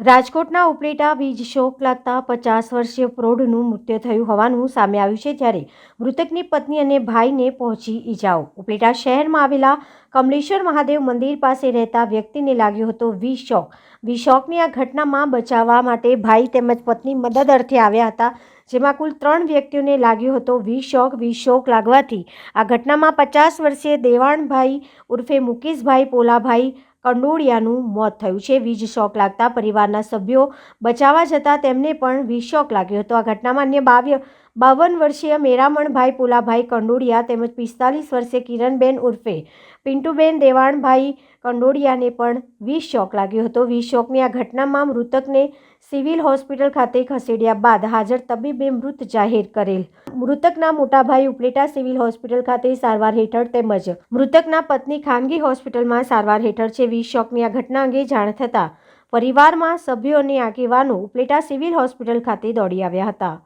રાજકોટના ઉપલેટા વીજ શોક લાગતા પચાસ વર્ષીય પ્રૌઢનું મૃત્યુ થયું હોવાનું સામે આવ્યું છે ત્યારે મૃતકની પત્ની અને ભાઈને પહોંચી ઈજાઓ. ઉપલેટા શહેરમાં આવેલા કમલેશ્વર મહાદેવ મંદિર પાસે રહેતા વ્યક્તિને લાગ્યો હતો વી શોક. વી શોકની આ ઘટનામાં બચાવવા માટે ભાઈ તેમજ પત્ની મદદ અર્થે આવ્યા હતા, જેમાં કુલ ત્રણ વ્યક્તિઓને લાગ્યો હતો વી શોક. વી શોક લાગવાથી આ ઘટનામાં પચાસ વર્ષીય દેવાણભાઈ ઉર્ફે મુકેશભાઈ પોલાભાઈ કંડોળિયાનું મોત થયું છે. વીજ શોક લાગતા પરિવારના સભ્યો બચાવવા જતાં તેમને પણ વીજ શોક લાગ્યો હતો. આ ઘટનામાં અન્ય બાવ્ય બાવન વર્ષીય મેરામણભાઈ પોલાભાઈ કંડોળિયા તેમજ પિસ્તાલીસ વર્ષીય કિરણબેન ઉર્ફે, પિન્ટુબેન દેવાણભાઈ કંડોળિયાને પણ વીજ શોક લાગ્યો હતો. વીજ શોકની આ ઘટનામાં મૃતકને સિવિલ હોસ્પિટલ ખાતે ખસેડ્યા બાદ હાજર તબીબે મૃત જાહેર કરેલ. મૃતકના મોટાભાઈ ઉપલેટા સિવિલ હોસ્પિટલ ખાતે સારવાર હેઠળ તેમજ મૃતકના પત્ની ખાનગી હોસ્પિટલમાં સારવાર હેઠળ છે. વીજ શોકની આ ઘટના અંગે જાણ થતાં પરિવારમાં સભ્યો અને આગેવાનો ઉપલેટા સિવિલ હોસ્પિટલ ખાતે દોડી આવ્યા હતા.